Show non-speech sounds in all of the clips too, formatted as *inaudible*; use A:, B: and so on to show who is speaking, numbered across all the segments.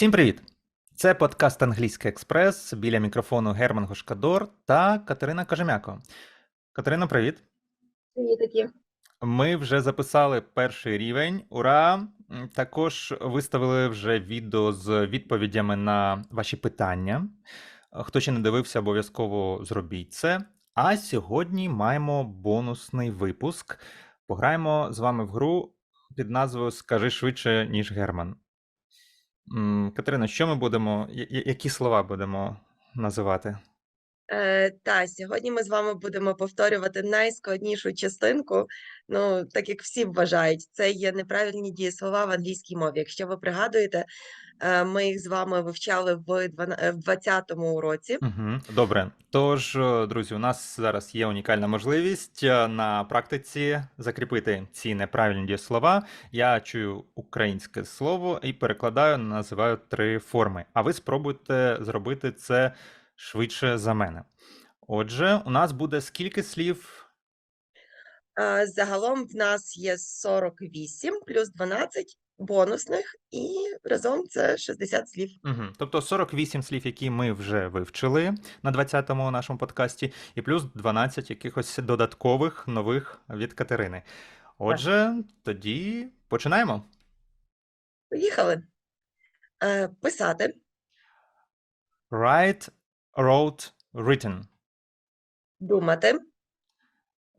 A: Всім привіт! Це подкаст Англійський Експрес. Біля мікрофону Герман Гошкадор та Катерина Кожем'яко. Катерина, привіт!
B: Привіт, такі.
A: Ми вже записали перший рівень. Ура! Також виставили вже відео з відповідями на ваші питання. Хто ще не дивився, обов'язково зробіть це. А сьогодні маємо бонусний випуск. Пограємо з вами в гру під назвою Скажи швидше, ніж Герман. М, Катерина, що ми будемо, я- які слова будемо називати?
B: Е, та сьогодні ми з вами будемо повторювати найскладнішу частинку. Ну, так як всі вважають, це є неправильні дієслова в англійській мові. Якщо ви пригадуєте, е, ми їх з вами вивчали в 20-му уроці.
A: Угу. Добре. Тож, е, друзі, у нас зараз є унікальна можливість е, на практиці закріпити ці неправильні дієслова. Я чую українське слово і перекладаю, називаю три форми. А ви спробуйте зробити це швидше за мене. Отже, у нас буде скільки слів?
B: Е, Загалом в нас є 48 плюс 12 бонусних, і разом це 60 слів.
A: Угу. Тобто 48 слів, які ми вже вивчили на 20-му нашому подкасті, і плюс 12 якихось додаткових нових від Катерини. Отже, тоді починаємо.
B: Поїхали. Е, Писати,
A: Write, wrote, written.
B: думати,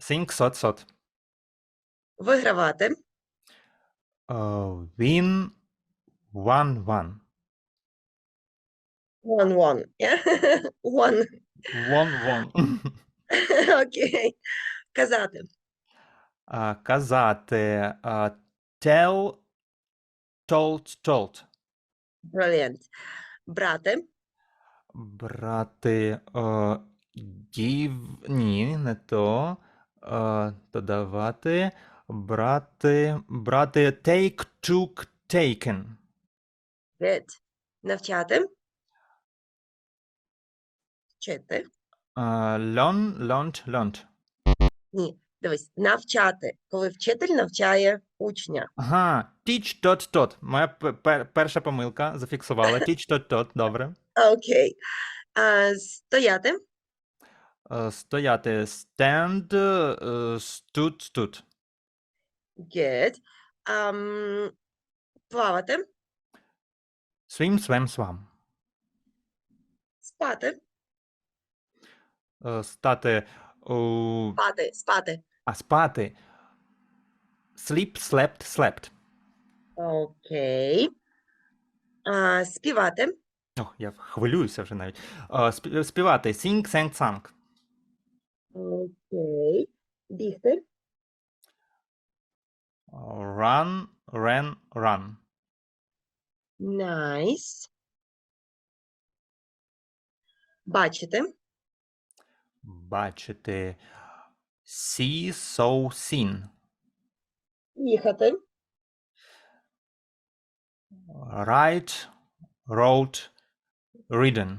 A: Think, thought, thought.
B: вигравати,
A: Uh, win, one, one.
B: one one. Yeah? *laughs* One.
A: One, one. *laughs*
B: Окей. Казати.
A: А, казати. а, tell, told, told.
B: Brilliant. Брати.
A: Брати. Е, give. Ні, не то. Е, додавати. Брати. Брати. Take, took, taken.
B: Good. Навчати. Вчити.
A: Learn, learned, learned.
B: Ні. Дивись, навчати. Коли вчитель навчає учня.
A: Ага, teach, dot, dot. Моя перша помилка зафіксувала. *laughs* Teach, dot, dot. Добре.
B: Окей. А, стояти.
A: Е, стояти. Stand, е, stood, stood.
B: Good. Ам, плавати.
A: Swim, swam, swam.
B: Спати.
A: Е, стати. у,
B: Спати. Спати.
A: а спати. Sleep, slept, slept.
B: Окей. А, співати.
A: О, я хвилююся вже навіть. Е, співати. Sing, sang, sang.
B: Окей. Бігти.
A: Run, ran, run.
B: Nice. Бачити.
A: Бачити. See, saw, seen.
B: Їхати.
A: Write, wrote, written.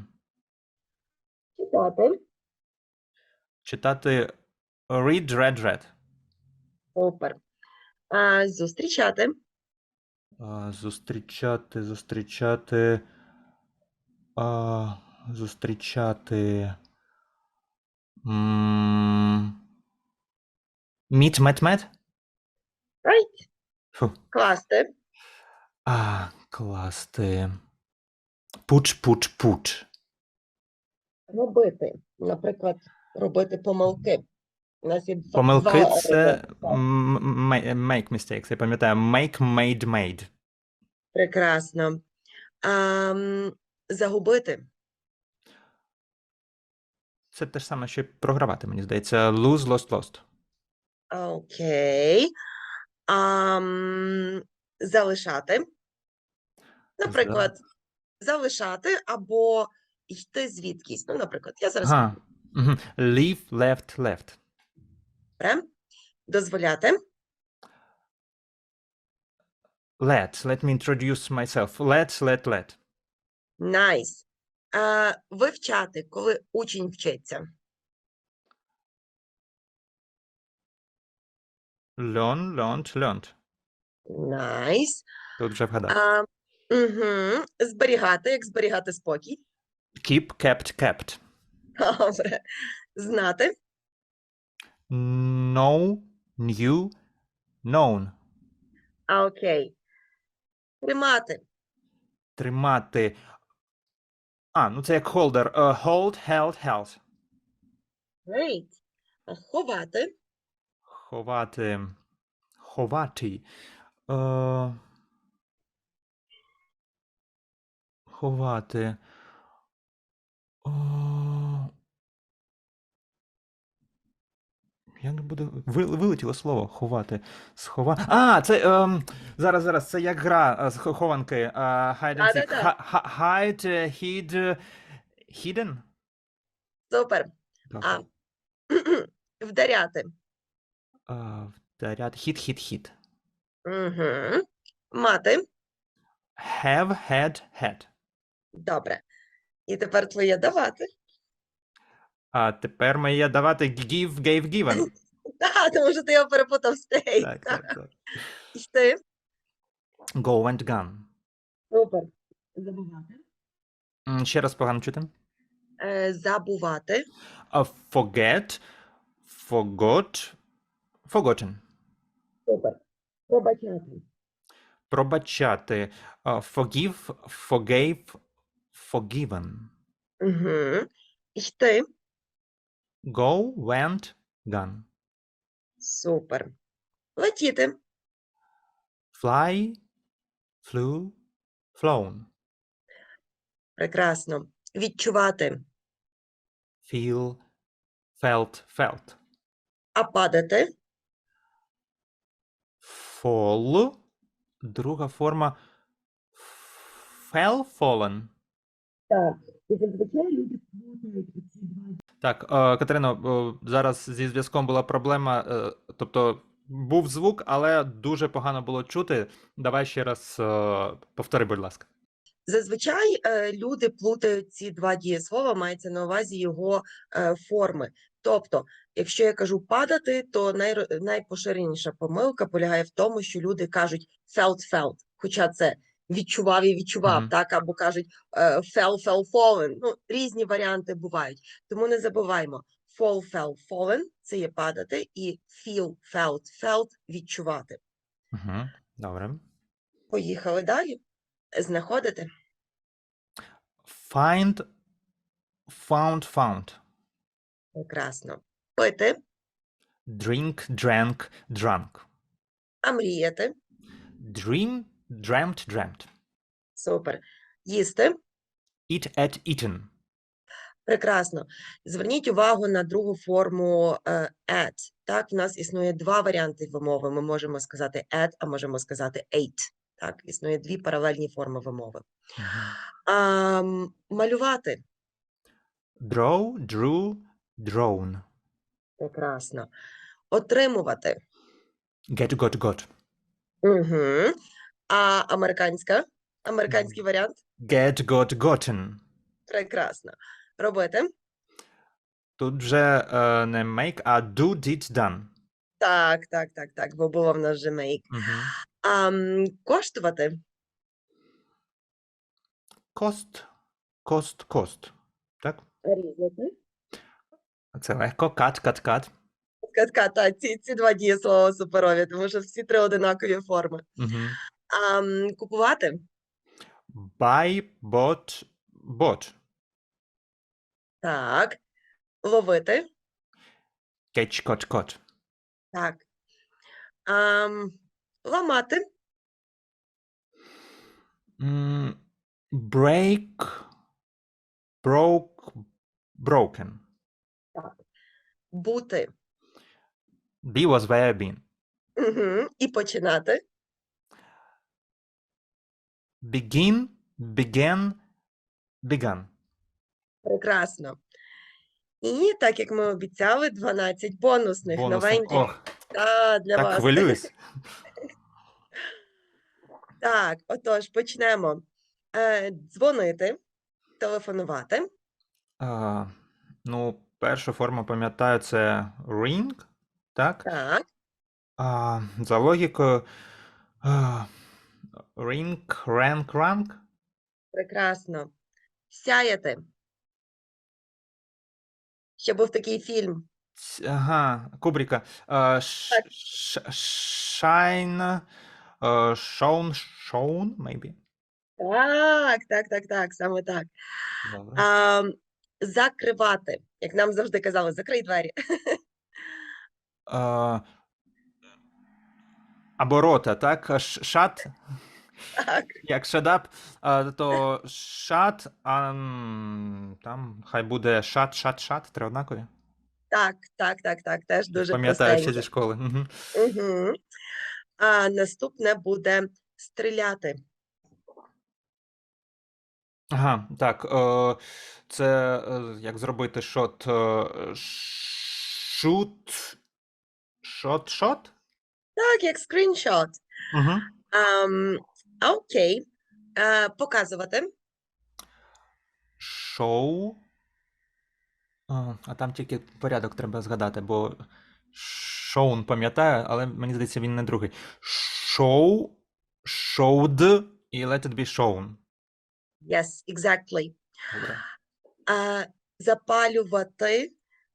B: Читати.
A: Читати read, read, read.
B: Супер. А, зустрічати.
A: А, зустрічати, зустрічати. А, зустрічати. М, Meet, met, met?
B: Right.
A: Фу.
B: Класти.
A: А, класти. Пуч, пуч, пуч.
B: Робити. Наприклад, робити помилки. У нас є два-
A: Помилки
B: два
A: це м- make mistakes, я пам'ятаю. Make, made, made.
B: Прекрасно. Ам, загубити.
A: Це те ж саме, що й програвати, мені здається. Lose, lost, lost.
B: Окей. Ам, залишати. Наприклад, залишати або йти звідкись. Ну, наприклад, я зараз
A: Ага. Мгм. Leave, left, left.
B: Добре. дозволяти.
A: Let. Let me introduce myself. Let, let, let.
B: Найс. А, вивчати, коли учень вчиться.
A: Learn, learned, learned.
B: Найс.
A: Тут вже вгадав.
B: Угу. Зберігати, як зберігати спокій.
A: Keep, kept, kept.
B: Добре. Знати.
A: Know, knew, known.
B: А окей. Тримати.
A: Тримати. А, ну це як holder. Uh, hold, held, held.
B: Great. А Ховати.
A: Ховати. Ховати. Е, ховати. О, як буде. Ви, вилетіло слово ховати. Схова... А, це. ем, зараз, зараз, це як гра е, з хованки. е, hide and seek. Hide, е, hid, hidden?
B: Супер.
A: Так.
B: А. *clears throat* Вдаряти.
A: Е, вдаряти. Hit, hit, hit.
B: Угу. Мати.
A: Have, had, had.
B: Добре. І тепер твоє давати.
A: А тепер моє давати give, gave, given. *laughs*
B: Так, тому що ти його перепутав з.
A: Так, так, так.
B: Йти.
A: Go and gone.
B: Супер. Забувати.
A: М, Ще раз погано чути.
B: Е, забувати.
A: А forget, forgot, forgotten.
B: Супер. Пробачати.
A: Пробачати. А, Forgive, forgave, forgiven.
B: Угу. Йти.
A: Go, went, gone.
B: Супер. Летіти.
A: Fly, flew, flown.
B: Прекрасно. Відчувати.
A: Feel, felt, felt.
B: А падати.
A: Fall. Друга форма. Fell, fallen.
B: Так. І зазвичай люди плутають ці два.
A: Так, е, Катерино, е, зараз зі зв'язком була проблема. е, Тобто був звук, але дуже погано було чути. Давай ще раз повтори, будь ласка.
B: Зазвичай е, люди плутають ці два дієслова, мається на увазі його е, форми. Тобто, якщо я кажу падати, то найро- найпоширеніша помилка полягає в тому, що люди кажуть felt felt, хоча це відчував і відчував,
A: Мгм.
B: так або кажуть е, fell fell fallen. Ну різні варіанти бувають. Тому не забуваймо. Fall, fell, fallen – це є падати, і feel, felt, felt – відчувати.
A: Угу, добре.
B: Поїхали далі. Знаходити.
A: Find, found, found.
B: Прекрасно. Пити,
A: Drink, drank, drunk.
B: а мріяти.
A: Dream, dreamt, dreamt.
B: Супер. Їсти.
A: Eat, at, eaten.
B: Прекрасно. Зверніть увагу на другу форму е, at. Так, в нас існує два варіанти вимови. Ми можемо сказати at, а можемо сказати ate. Так, існує дві паралельні форми вимови. А, м, малювати.
A: Draw, drew, drawn.
B: Прекрасно. Отримувати.
A: Get, got, got.
B: Угу. А американська? Американський варіант?
A: Get, got, gotten.
B: Прекрасно. Робити.
A: Тут вже е, не make, а do, did, done.
B: Так, так, так, так, бо було в нас вже make.
A: Угу.
B: А, м, коштувати.
A: Cost, cost, cost. Так?
B: Різати.
A: Це легко. Cut, cut, cut.
B: Катка, та, ці, ці два дієслова суперові, тому що всі три одинакові форми.
A: Угу.
B: А, м, купувати.
A: Buy, bought, bought.
B: Так. Ловити.
A: Catch, caught, caught.
B: Так. А, м, ламати.
A: М, Break, broke, broken.
B: Бути.
A: Be was where been.
B: Угу. І починати.
A: Begin, began, began.
B: Прекрасно. І так як ми обіцяли, 12 бонусних
A: Бонусом.
B: новеньких
A: Ох,
B: та, для
A: так
B: вас.
A: хвилююсь. *laughs*
B: Так, отож, почнемо. Е, дзвонити, телефонувати.
A: А, ну, першу форму пам'ятаю, це ring, так?
B: Так.
A: А, за логікою. А, Ring, rank, rank?
B: Прекрасно. Сяяти. Ще був такий фільм.
A: Ц- Ага, Кубрика. Е, ш-
B: Так.
A: ш- Shine, е, shown, shown, maybe.
B: Так, так, так, так, саме так.
A: Добре.
B: А, закривати. Як нам завжди казали, закрий двері. *laughs*
A: Е, Або рота, так? Ш- Shut,
B: Так,
A: як е, то shut, а там хай буде shut, shut, shut, три однакові.
B: так, так, так, так, теж дуже
A: Пам'ятаю ще зі школи.
B: Угу. А наступне буде стріляти.
A: Ага, так. Е, це е, як зробити шот. е, Шут. Шот, шот?
B: Так, як скріншот.
A: Угу.
B: Ам, окей. А, показувати.
A: Шоу. А, а там тільки порядок треба згадати, бо шоун пам'ятаю, але мені здається, він не другий. Шоу, шоуд і let it be shown.
B: Yes, exactly.
A: Добре.
B: А, запалювати,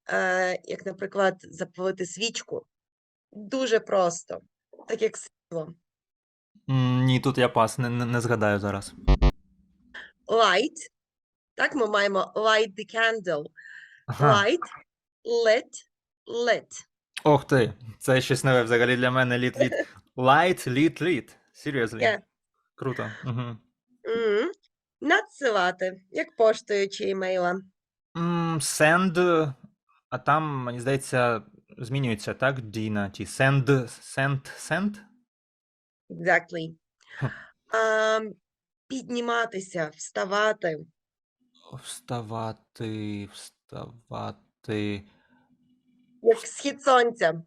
B: е, як, наприклад, запалити свічку. Дуже просто. Так як світло.
A: М, Ні, тут я пас, не, не, не згадаю зараз.
B: Light. Так, ми маємо light the candle.
A: Ага.
B: Light, lit, lit.
A: Ох ти, це щось нове взагалі для мене літ літ. *laughs* Light, lit, lit. Seriously.
B: Yeah.
A: Круто. Угу.
B: М. Надсилати, як поштою чи імейлом.
A: Send, а там, мені здається, змінюється, так? Діна, ті send, send, send?
B: Exactly. А, підніматися, вставати.
A: Вставати, вставати.
B: Як схід сонця.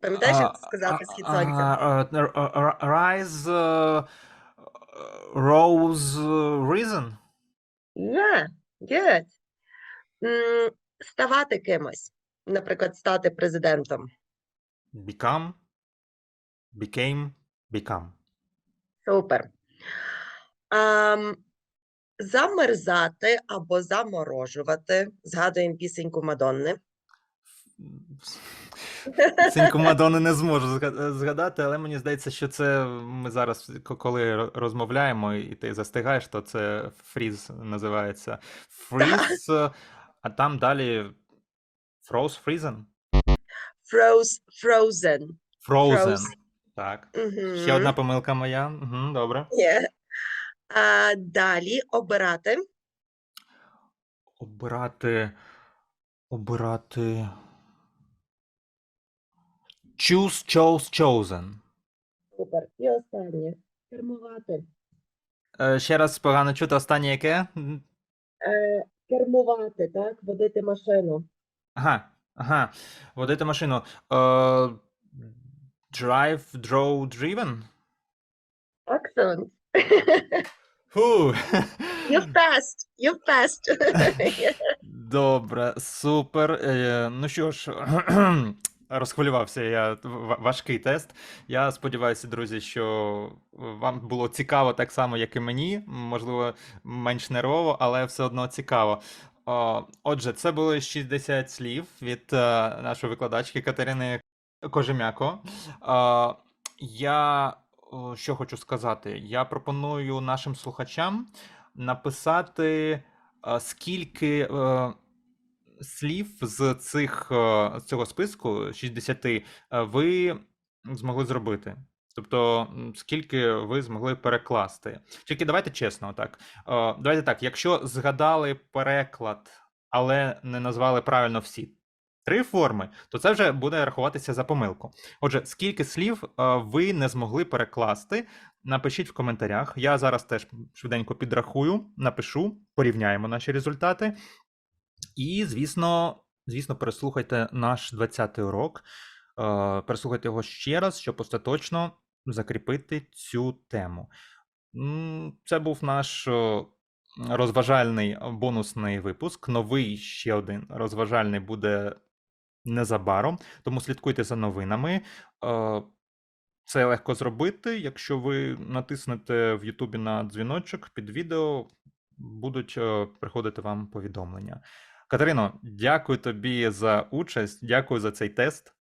B: Пам'ятаєш, як
A: А,
B: сказати
A: а,
B: схід сонця?
A: Rise, е, rose, reason?
B: Yeah, good. М, Ставати кимось. Наприклад, стати президентом.
A: Become, became, become.
B: Супер. Ам, замерзати або заморожувати. Згадуємо пісеньку Мадонни.
A: Цинку Мадонни не зможу згадати, але мені здається, що це ми зараз, коли розмовляємо, і ти застигаєш, то це фріз називається. Фріз, а там далі froze, frozen?
B: Froze, frozen.
A: Frozen.
B: Froze.
A: Так.
B: Угу.
A: Ще одна помилка моя. Угу, добре.
B: Є. А, далі обирати.
A: Обирати. Обирати. Choose, chose, chosen.
B: Супер. І останнє. Кермувати.
A: Е, ще раз погано чути останнє яке?
B: Е, кермувати, так? Водити машину.
A: Ага, ага. Водити машину. Е, drive, draw, driven?
B: Excellent.
A: Фу.
B: You passed. You passed. *laughs*
A: Добре, супер. Е, Ну що ж, *clears throat* розхвилювався я. В- Важкий тест. Я сподіваюся, друзі, що вам було цікаво так само, як і мені. Можливо, менш нервово, але все одно цікаво. О, Отже, це були 60 слів від е, нашої викладачки Катерини Кожем'яко. Е, Я що хочу сказати? Я пропоную нашим слухачам написати, е, скільки е, слів з цих е, з цього списку 60 е, ви змогли зробити. Тобто, скільки ви змогли перекласти. Тільки давайте чесно, так. Е, Давайте так, якщо згадали переклад, але не назвали правильно всі три форми, то це вже буде рахуватися за помилку. Отже, скільки слів е, ви не змогли перекласти, напишіть в коментарях. Я зараз теж швиденько підрахую, напишу, порівняємо наші результати. І, звісно, звісно, переслухайте наш 20-й урок. Е, Переслухайте його ще раз, щоб остаточно закріпити цю тему. Це був наш розважальний бонусний випуск. Новий ще один розважальний буде незабаром, тому слідкуйте за новинами. Е, це легко зробити. Якщо ви натиснете в Ютубі на дзвіночок під відео, будуть приходити вам повідомлення. Катерино, дякую тобі за участь, дякую за цей тест.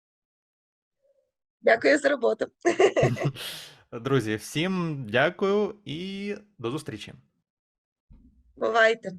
B: Дякую за роботу. *laughs* *laughs*
A: Друзі, всім дякую і до зустрічі.
B: Бувайте.